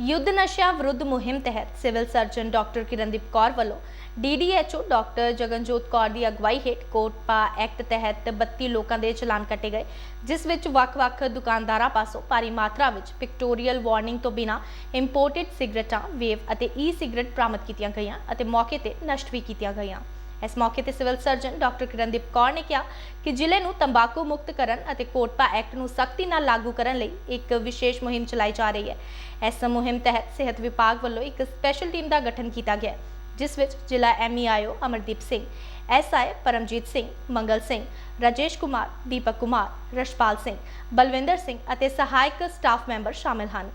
ਯੁੱਧ ਨਸ਼ਾ ਵਿਰੁੱਧ ਮੁਹਿੰਮ ਤਹਿਤ civil surgeon doctor Kirandeep Kaur ਵੱਲੋਂ ਡੀਡੀਐਚਓ ਡਾਕਟਰ ਜਗਨਜੋਤ ਕੌਰ ਦੀ ਅਗਵਾਈ ਹੇਠ ਕੋਟਪਾ ਐਕਟ ਤਹਿਤ 32 ਲੋਕਾਂ ਦੇ ਚਲਾਨ ਕੱਟੇ ਗਏ, ਜਿਸ ਵਿੱਚ ਵੱਖ-ਵੱਖ ਦੁਕਾਨਦਾਰਾਂ ਪਾਸੋਂ ਭਾਰੀ ਮਾਤਰਾ ਵਿੱਚ ਪਿਕਟੋਰੀਅਲ ਵਾਰਨਿੰਗ ਤੋਂ ਬਿਨਾਂ ਇੰਪੋਰਟਡ ਸਿਗਰਟਾਂ ਵੇਵ ਅਤੇ ਈ ਸਿਗਰਟ ਬਰਾਮਦ ਕੀਤੀਆਂ ਗਈਆਂ ਅਤੇ ਮੌਕੇ ਤੇ ਨਸ਼ਟ ਵੀ ਕੀਤੀਆਂ ਗਈਆਂ। ਇਸ ਮੌਕੇ ਤੇ civil surgeon doctor Kirandeep Kaur ਨੇ ਕਿਹਾ ਕਿ ਜ਼ਿਲ੍ਹੇ ਨੂੰ ਤੰਬਾਕੂ ਮੁਕਤ ਕਰਨ ਅਤੇ ਕੋਟਪਾ ਐਕਟ ਨੂੰ ਸਖਤੀ ਨਾਲ ਲਾਗੂ ਕਰਨ ਲਈ ਇੱਕ ਵਿਸ਼ੇਸ਼ ਮੁਹਿੰਮ ਚਲਾਈ ਜਾ ਰਹੀ ਹੈ। ਇਸ ਮੁਹਿੰਮ ਤਹਿਤ ਸਿਹਤ ਵਿਭਾਗ ਵੱਲੋਂ ਇੱਕ ਸਪੈਸ਼ਲ ਟੀਮ ਦਾ ਗਠਨ ਕੀਤਾ ਗਿਆ, ਜਿਸ ਵਿੱਚ ਜ਼ਿਲ੍ਹਾ ਐਮਈਆਈਓ ਅਮਰਦੀਪ ਸਿੰਘ ਐਸਆਈ ਪਰਮਜੀਤ ਸਿੰਘ, ਮੰਗਲ ਸਿੰਘ, ਰਾਜੇਸ਼ ਕੁਮਾਰ, ਦੀਪਕ ਕੁਮਾਰ ਰਸ਼ਪਾਲ ਸਿੰਘ, ਬਲਵਿੰਦਰ ਸਿੰਘ ਅਤੇ ਸਹਾਇਕ ਸਟਾਫ ਮੈਂਬਰ ਸ਼ਾਮਿਲ ਹਨ।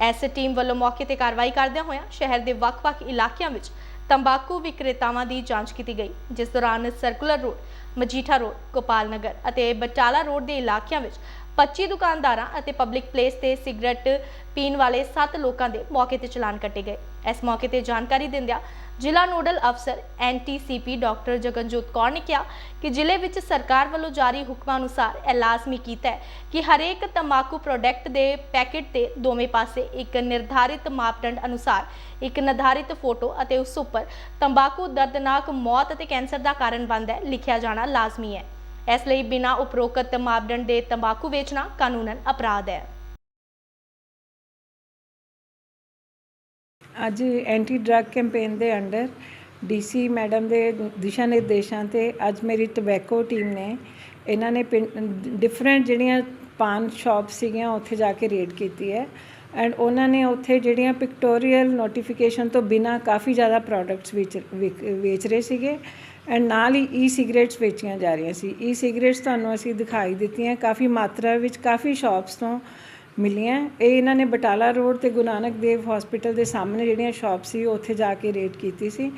ਇਸ ਟੀਮ ਵੱਲੋਂ ਮੌਕੇ ਤੇ ਕਾਰਵਾਈ ਕਰਦਿਆਂ ਹੋਇਆਂ ਸ਼ਹਿਰ ਦੇ ਵੱਖ-ਵੱਖ ਇਲਾਕਿਆਂ ਵਿੱਚ ਤੰਬਾਕੂ ਵਿਕਰੇਤਾਵਾਂ ਦੀ ਜਾਂਚ ਕੀਤੀ ਗਈ, ਜਿਸ ਦੌਰਾਨ circular road Majitha road Gopal Nagar ਅਤੇ ਬਟਾਲਾ ਰੋਡ ਦੇ ਇਲਾਕਿਆਂ ਵਿੱਚ 25 ਦੁਕਾਨਦਾਰਾਂ ਅਤੇ ਪਬਲਿਕ ਪਲੇਸ ਤੇ ਸਿਗਰਟ ਪੀਣ ਵਾਲੇ 7 ਲੋਕਾਂ ਦੇ ਮੌਕੇ ਤੇ ਚਲਾਨ ਕੱਟੇ ਗਏ। ਇਸ ਮੌਕੇ ਤੇ ਜਾਣਕਾਰੀ ਦਿੰਦਿਆਂ ਜ਼ਿਲ੍ਹਾ ਨੋਡਲ ਅਫਸਰ ਐਨਟੀਸੀਪੀ ਡਾਕਟਰ ਜਗਨਜੋਤ ਕੌਰ ਨੇ ਕਿਹਾ ਕਿ ਜ਼ਿਲ੍ਹੇ ਵਿੱਚ ਸਰਕਾਰ ਵੱਲੋਂ ਜਾਰੀ ਹੁਕਮਾਂ ਅਨੁਸਾਰ ਇਹ ਲਾਜ਼ਮੀ ਕੀਤਾ ਹੈ ਕਿ ਹਰੇਕ ਤੰਬਾਕੂ ਪ੍ਰੋਡਕਟ ਦੇ ਪੈਕੇਟ ਤੇ ਦੋਵੇਂ ਪਾਸੇ ਇੱਕ ਨਿਰਧਾਰਿਤ ਮਾਪਦੰਡ ਅਨੁਸਾਰ ਇੱਕ ਨਿਰਧਾਰਿਤ ਫੋਟੋ ਅਤੇ ਉਸ ਉੱਪਰ ਤੰਬਾਕੂ ਦਰਦਨਾਕ ਮੌਤ ਅਤੇ ਕੈਂਸਰ ਦਾ ਕਾਰਨ ਬਣਦਾ ਹੈ, ਲਿਖਿਆ ਜਾਣਾ ਲਾਜ਼ਮੀ ਹੈ। ਇਸ ਲਈ ਬਿਨਾਂ ਉਪਰੋਕਤ ਮਾਪਦੰਡ ਦੇ ਤੰਬਾਕੂ ਵੇਚਣਾ ਕਾਨੂੰਨਨ ਅਪਰਾਧ ਹੈ। ਅੱਜ ਐਂਟੀ ਡਰੱਗ ਕੈਂਪੇਨ ਦੇ ਅੰਡਰ ਡੀਸੀ ਮੈਡਮ ਦੇ ਦਿਸ਼ਾ ਨਿਰਦੇਸ਼ਾਂ ਤੇ ਅੱਜ ਮੇਰੀ ਟਬੈਕੋ ਟੀਮ ਨੇ ਇਹਨਾਂ ਨੇ ਡਿਫਰੈਂਟ ਜਿਹੜੀਆਂ ਪਾਨ ਸ਼ਾਪ ਸੀਗੀਆਂ, ਉੱਥੇ ਜਾ ਕੇ ਰੇਡ ਕੀਤੀ ਹੈ। ਐਂਡ ਉਹਨਾਂ ਨੇ ਉੱਥੇ ਜਿਹੜੀਆਂ ਪਿਕਟੋਰੀਅਲ ਨੋਟੀਫਿਕੇਸ਼ਨ ਤੋਂ ਬਿਨਾ ਕਾਫੀ ਜ਼ਿਆਦਾ ਪ੍ਰੋਡਕਟਸ ਵੇਚ ਵਿਕ- ਵੇਚ ਰਹੇ ਸੀਗੇ। ਐਂਡ ਨਾਲ ਹੀ ਈ ਸਿਗਰਟਸ ਵੇਚੀਆਂ ਜਾ ਰਹੀਆਂ ਸੀ। ਈ ਸਿਗਰਟਸ ਤੁਹਾਨੂੰ ਅਸੀਂ ਦਿਖਾਈ ਦਿੱਤੀਆਂ। ਕਾਫੀ ਮਾਤਰਾ ਵਿੱਚ, ਕਾਫੀ ਸ਼ਾਪਸ ਤੋਂ ਮਿਲੀਆਂ। ਇਹ ਇਹਨਾਂ ਨੇ ਬਟਾਲਾ ਰੋਡ ਤੇ ਗੁਰੂ ਨਾਨਕ ਦੇਵ ਹਸਪੀਟਲ ਦੇ ਸਾਹਮਣੇ ਜਿਹੜੀਆਂ ਸ਼ਾਪ ਸੀ ਉੱਥੇ ਜਾ ਕੇ ਰੇਡ ਕੀਤੀ ਸੀ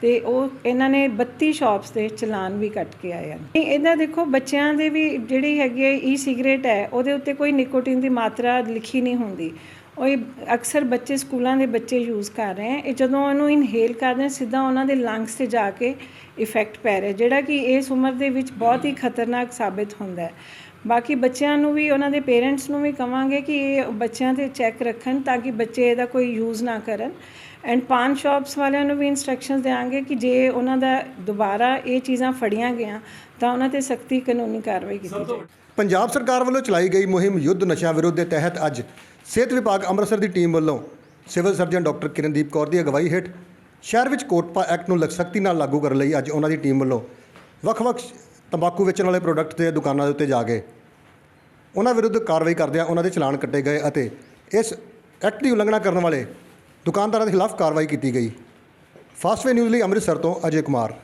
ਤੇ ਉਹ ਇਹਨਾਂ ਨੇ 32 ਸ਼ਾਪਸ 'ਤੇ ਚਲਾਨ ਵੀ ਕੱਟ ਕੇ ਆਏ ਹਨ। ਇਹਦਾ ਦੇਖੋ, ਬੱਚਿਆਂ ਦੇ ਵੀ ਜਿਹੜੀ ਹੈਗੀ ਹੈ ਈ ਸਿਗਰਟ ਹੈ, ਉਹਦੇ ਉੱਤੇ ਕੋਈ ਨਿਕੋਟਿਨ ਦੀ ਮਾਤਰਾ ਲਿਖੀ ਨਹੀਂ ਹੁੰਦੀ। ਉਹ ਇਹ ਅਕਸਰ ਬੱਚੇ ਸਕੂਲਾਂ ਦੇ ਬੱਚੇ ਯੂਜ਼ ਕਰ ਰਹੇ ਹੈ ਇਹ ਜਦੋਂ ਉਹਨੂੰ ਇਨਹੇਲ ਕਰਦੇ ਹੈ ਸਿੱਧਾ ਉਹਨਾਂ ਦੇ ਲੰਗਸ ਤੇ ਜਾ ਕੇ ਇਫੈਕਟ ਪੈ ਰਿਹਾ, ਜਿਹੜਾ ਕਿ ਇਸ ਉਮਰ ਦੇ ਵਿੱਚ ਬਹੁਤ ਹੀ ਖਤਰਨਾਕ ਸਾਬਿਤ ਹੁੰਦਾ ਹੈ। ਬਾਕੀ ਬੱਚਿਆਂ ਨੂੰ ਵੀ, ਉਹਨਾਂ ਦੇ ਪੇਰੈਂਟਸ ਨੂੰ ਵੀ ਕਵਾਂਗੇ ਕਿ ਇਹ ਬੱਚਿਆਂ ਤੇ ਚੈੱਕ ਰੱਖਣ ਤਾਂ ਕਿ ਬੱਚੇ ਇਹਦਾ ਕੋਈ ਯੂਜ਼ ਨਾ ਕਰਨ। ਐਂਡ ਪਾਨ ਸ਼ਾਪਸ ਵਾਲਿਆਂ ਨੂੰ ਵੀ ਇਨਸਟਰਕਸ਼ਨਸ ਦੇਵਾਂਗੇ ਕਿ ਜੇ ਉਹਨਾਂ ਦਾ ਦੁਬਾਰਾ ਇਹ ਚੀਜ਼ਾਂ ਫੜੀਆਂ ਗਈਆਂ, ਤਾਂ ਉਹਨਾਂ ਤੇ ਸਖਤੀ ਕਾਨੂੰਨੀ ਕਾਰਵਾਈ ਕੀਤੀ ਜਾਵੇ ਪੰਜਾਬ ਸਰਕਾਰ ਵੱਲੋਂ ਚਲਾਈ ਗਈ ਮੁਹਿੰਮ ਯੁੱਧ ਨਸ਼ਿਆਂ ਵਿਰੁੱਧ ਦੇ ਤਹਿਤ ਅੱਜ ਸਿਹਤ ਵਿਭਾਗ ਅੰਮ੍ਰਿਤਸਰ ਦੀ ਟੀਮ ਵੱਲੋਂ civil surgeon doctor Kirandeep Kaur ਦੀ ਅਗਵਾਈ ਹੇਠ ਸ਼ਹਿਰ ਵਿੱਚ ਕੋਟਪਾ ਐਕਟ ਨੂੰ ਸਖਤੀ ਨਾਲ ਲਾਗੂ ਕਰਨ ਲਈ ਅੱਜ ਉਹਨਾਂ ਦੀ ਟੀਮ ਵੱਲੋਂ ਵੱਖ-ਵੱਖ ਤੰਬਾਕੂ ਵੇਚਣ ਵਾਲੇ ਪ੍ਰੋਡਕਟ ਦੇ ਦੁਕਾਨਾਂ ਦੇ ਉੱਤੇ ਜਾ ਕੇ ਉਹਨਾਂ ਵਿਰੁੱਧ ਕਾਰਵਾਈ ਕਰਦਿਆਂ ਉਹਨਾਂ ਦੇ ਚਲਾਨ ਕੱਟੇ ਗਏ ਅਤੇ ਇਸ ਐਕਟ ਦੀ ਉਲੰਘਣਾ ਕਰਨ ਵਾਲੇ ਦੁਕਾਨਦਾਰਾਂ ਦੇ ਖਿਲਾਫ ਕਾਰਵਾਈ ਕੀਤੀ ਗਈ। ਫਾਸਟਵੇ ਨਿਊਜ਼ ਲਈ ਅੰਮ੍ਰਿਤਸਰ ਤੋਂ ਅਜੇ ਕੁਮਾਰ।